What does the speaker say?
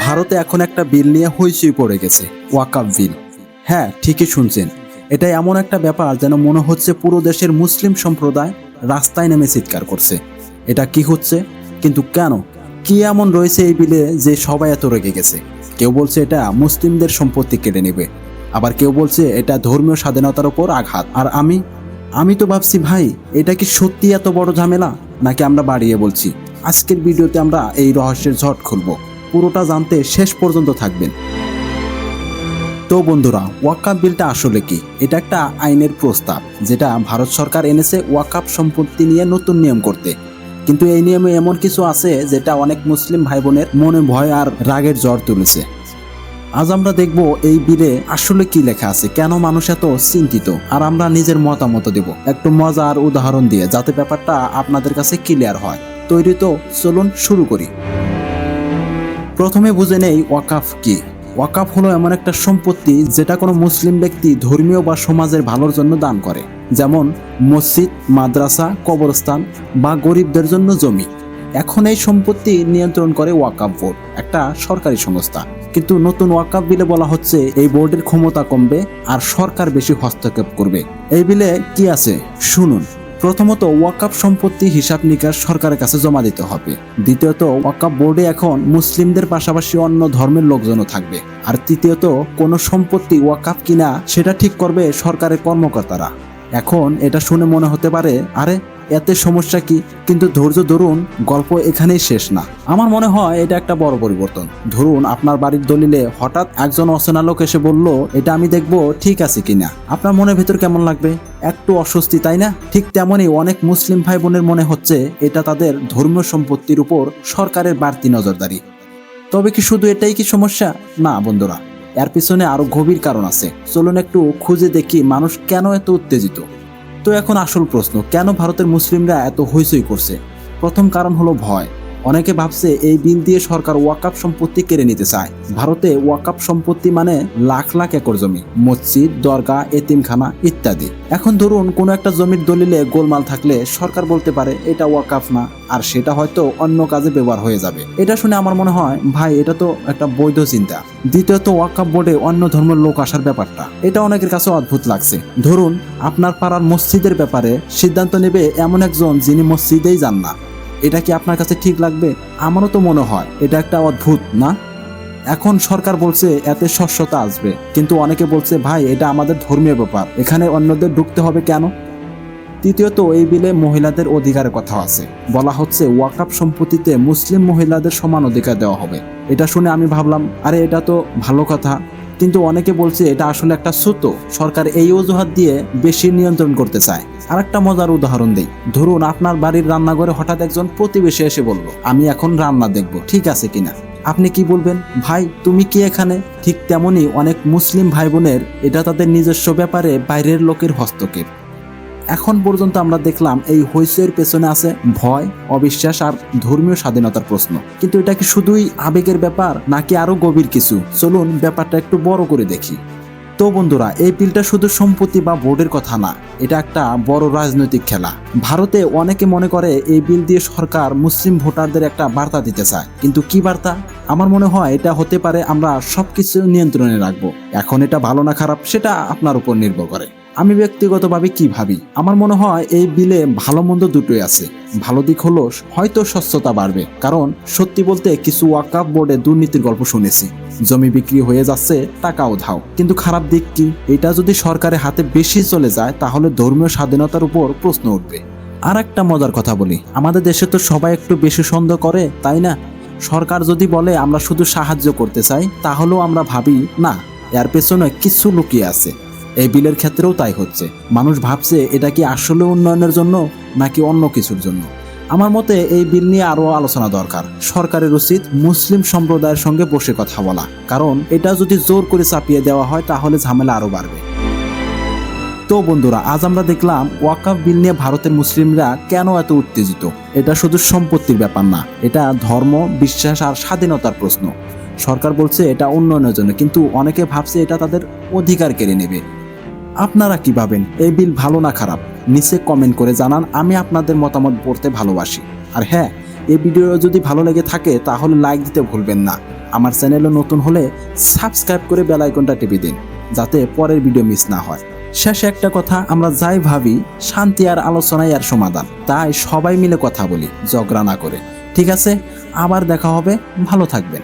ভারতে এখন একটা বিল নিয়ে হইচই পড়ে গেছে ওয়াকাফ বিল। হ্যাঁ ঠিকই শুনছেন। এটা এমন একটা ব্যাপার যেন মনে হচ্ছে পুরো দেশের মুসলিম সম্প্রদায় রাস্তায় নেমে চিৎকার করছে। এটা কি হচ্ছে? কিন্তু কেন? কি এমন রয়েছে এই বিলে যে সবাই এত রেগে গেছে? কেউ বলছে এটা মুসলিমদের সম্পত্তি কেড়ে নেবে। আবার কেউ বলছে এটা ধর্মীয় স্বাধীনতার ওপর আঘাত। আর আমি আমি তো ভাবছি, ভাই, এটা কি সত্যি এত বড় ঝামেলা? নাকি আমরা বাড়িয়ে বলছি, আজকের ভিডিওতে আমরা এই রহস্যের ঝট খুলব? পুরোটা জানতে শেষ পর্যন্ত থাকবেন। তো বন্ধুরা, ওয়াকাপ বিলটা আসলে কি? এটা একটা আইনের প্রস্তাব, যেটা ভারত সরকার এনেছে ওয়াকাপ সম্পত্তি নিয়ে নতুন নিয়ম করতে। কিন্তু এই নিয়মে এমন কিছু আছে যেটা অনেক মুসলিম ভাই বোনের মনে ভয় আর রাগের জ্বর তুলেছে। আজ আমরা দেখব এই বিলে আসলে কি লেখা আছে, কেন মানুষ এত চিন্তিত, আর আমরা নিজের মতামত দেব। একটু মজার উদাহরণ দিয়ে, যাতে ব্যাপারটা আপনাদের কাছে ক্লিয়ার হয়। তৈরি তো, চলুন শুরু করি। প্রথমে বুঝে নেই ওয়াকাফ কি। ওয়াকাফ হলো এমন একটা সম্পত্তি যেটা কোনো মুসলিম ব্যক্তি ধর্মীয় বা সমাজের ভালোর জন্য দান করে, যেমন মসজিদ, মাদ্রাসা, কবরস্থান বা গরিবদের জন্য জমি। এখন এই সম্পত্তি নিয়ন্ত্রণ করে ওয়াকাফ বোর্ড, একটা সরকারি সংস্থা। কিন্তু নতুন ওয়াকাফ বিলে বলা হচ্ছে এই বোর্ডের ক্ষমতা কমবে আর সরকার বেশি হস্তক্ষেপ করবে। এই বিলে কি আছে? শুনুন। প্রথমত ওয়াকাপ সম্পত্তি হিসাব নিকাশ সরকারের কাছে জমা দিতে হবে। দ্বিতীয়ত ওয়াকাপ বোর্ডে এখন মুসলিমদের পাশাপাশি অন্য ধর্মের লোকজনও থাকবে। আর তৃতীয়ত, কোনো সম্পত্তি ওয়াকাপ কিনা সেটা ঠিক করবে সরকারের কর্মকর্তারা। এখন এটা শুনে মনে হতে পারে, আরে এতে সমস্যা কি? কিন্তু ধৈর্য ধরুন, গল্প এখানেই শেষ না। আমার মনে হয় এটা একটা বড় পরিবর্তন। ধরুন, আপনার বাড়ির দলিলে হঠাৎ একজন অচেনা লোক এসে বলল, এটা আমি দেখব ঠিক আছে কিনা? আপনার মনের ভেতর কেমন লাগবে? একটু অস্বস্তি, তাই না? ঠিক তেমনই অনেক মুসলিম ভাই বোনের মনে হচ্ছে এটা তাদের ধর্মীয় সম্পত্তির উপর সরকারের বাড়তি নজরদারি। তবে কি শুধু এটাই কি সমস্যা? না, বন্ধুরা। এর পিছনে আরও গভীর কারণ আছে। চলুন একটু খুঁজে দেখি মানুষ কেন এত উত্তেজিত। তো এখন আসল প্রশ্ন কেন ভারতের মুসলিমরা এত হইচই করছে? প্রথম কারণ হলো ভয়। অনেকে ভাবছে এই বিল দিয়ে সরকার ওয়াকাপ সম্পত্তি কেড়ে নিতে চায়। ভারতে ওয়াকাপ সম্পত্তি মানে লাখ লাখ একর জমি, মসজিদ, দরগা, এতিমখানা ইত্যাদি। এখন ধরুন কোনো একটা জমির দলিলে গোলমাল থাকলে সরকার বলতে পারে, এটা ওয়াকাফ না। আর সেটা হয়তো অন্য কাজে ব্যবহার হয়ে যাবে। এটা শুনে আমার মনে হয়, ভাই, এটা তো একটা বৈধ চিন্তা। দ্বিতীয়ত ওয়াকাপ বোর্ডে অন্য ধর্মের লোক আসার ব্যাপারটা। এটা অনেকের কাছে অদ্ভুত লাগছে। ধরুন, আপনার পাড়ার মসজিদের ব্যাপারে সিদ্ধান্ত নেবে এমন একজন যিনি মসজিদেই যান না। এটা কি আপনার কাছে ঠিক লাগবে? আমারও তো মনে হয়, এটা একটা অদ্ভুত, না? এখন সরকার বলছে এতে স্বচ্ছতা আসবে, কিন্তু অনেকে বলছে, ভাই, এটা আমাদের ধর্মীয় ব্যাপার, এখানে অন্যদের ঢুকতে হবে কেন? তৃতীয়ত, এই বিলে মহিলাদের অধিকারের কথা আছে। বলা হচ্ছে ওয়াকাপ সম্পত্তিতে মুসলিম মহিলাদের সমান অধিকার দেওয়া হবে। এটা শুনে আমি ভাবলাম, আরে, এটা তো ভালো কথা। কিন্তু অনেকে বলছে, এটা আসলে একটা সুতো সরকার এই অজুহাত দিয়ে বেশি নিয়ন্ত্রণ করতে চায়। আর একটা মজার উদাহরণ দেই। ধরুন আপনার বাড়ির রান্নাঘরে হঠাৎ একজন প্রতিবেশী এসে বলল, আমি এখন রান্না দেখব, ঠিক আছে কিনা? আপনি কি বলবেন, ভাই, তুমি কি এখানে? ঠিক তেমনই অনেক মুসলিম ভাই বোনের এটা তাদের নিজস্ব ব্যাপারে বাইরের লোকের হস্তক্ষেপ। এখন পর্যন্ত আমরা দেখলাম এই হইচের পেছনে আছে ভয়, অবিশ্বাস আর ধর্মীয় স্বাধীনতার প্রশ্ন। কিন্তু এটা কি শুধুই আবেগের ব্যাপার নাকি আরও গভীর কিছু? চলুন ব্যাপারটা একটু বড় করে দেখি। তো বন্ধুরা, এই বিলটা শুধু সম্পত্তি বা বোর্ডের কথা না, এটা একটা বড় রাজনৈতিক খেলা। ভারতে অনেকে মনে করে এই বিল দিয়ে সরকার মুসলিম ভোটারদের একটা বার্তা দিতে চায়। কিন্তু কি বার্তা? আমার মনে হয় এটা হতে পারে আমরা সবকিছু নিয়ন্ত্রণে রাখব। এখন এটা ভালো না খারাপ, সেটা আপনার উপর নির্ভর করে। আমি ব্যক্তিগতভাবে কি ভাবি? আমার মনে হয় এই বিলে ভালো মন্দ দুটোই আছে। ভালো দিক হলো, হয়তো স্বচ্ছতা বাড়বে। কারণ, সত্যি বলতে কিছু ওয়াকাপ বোর্ডে দুর্নীতির গল্প শুনেছি। জমি বিক্রি হয়ে যাচ্ছে টাকা উধাও কিন্তু খারাপ দিক কি? এটা যদি সরকারের হাতে বেশি চলে যায়, তাহলে ধর্মীয় স্বাধীনতার উপর প্রশ্ন উঠবে। আর একটা মজার কথা বলি। আমাদের দেশে তো সবাই একটু বেশি সন্দেহ করে, তাই না? সরকার যদি বলে, আমরা শুধু সাহায্য করতে চাই, তাহলেও আমরা ভাবি, না, এর পেছনে কিছু লুকিয়ে আছে। এই বিলের ক্ষেত্রেও তাই হচ্ছে। মানুষ ভাবছে, এটা কি আসলে উন্নয়নের জন্য নাকি অন্য কিছুর জন্য? আমার মতে এই বিল নিয়ে আরও আলোচনা দরকার। সরকারের উচিত মুসলিম সম্প্রদায়ের সঙ্গে বসে কথা বলা। কারণ এটা যদি জোর করে চাপিয়ে দেওয়া হয়, তাহলে ঝামেলা আরও বাড়বে। তো বন্ধুরা, আজ আমরা দেখলাম ওয়াকাফ বিল নিয়ে ভারতের মুসলিমরা কেন এত উত্তেজিত? এটা শুধু সম্পত্তির ব্যাপার না, এটা ধর্ম, বিশ্বাস আর স্বাধীনতার প্রশ্ন। সরকার বলছে এটা উন্নয়নের জন্য, কিন্তু অনেকে ভাবছে এটা তাদের অধিকার কেড়ে নেবে। আপনারা কি ভাবেন? এই বিল ভালো না খারাপ? নিচে কমেন্ট করে জানান, আমি আপনাদের মতামত পড়তে ভালোবাসি। আর হ্যাঁ এই ভিডিও যদি ভালো লেগে থাকে, তাহলে লাইক দিতে ভুলবেন না। আমার চ্যানেলে নতুন হলে সাবস্ক্রাইব করে বেল আইকনটা টিপে দিন, যাতে পরের ভিডিও মিস না হয়। শেষে একটা কথা, আমরা যাই ভাবি, শান্তি আর আলোচনাই আর সমাধান। তাই সবাই মিলে কথা বলি, ঝগড়া না করে। ঠিক আছে? আবার দেখা হবে, ভালো থাকবেন।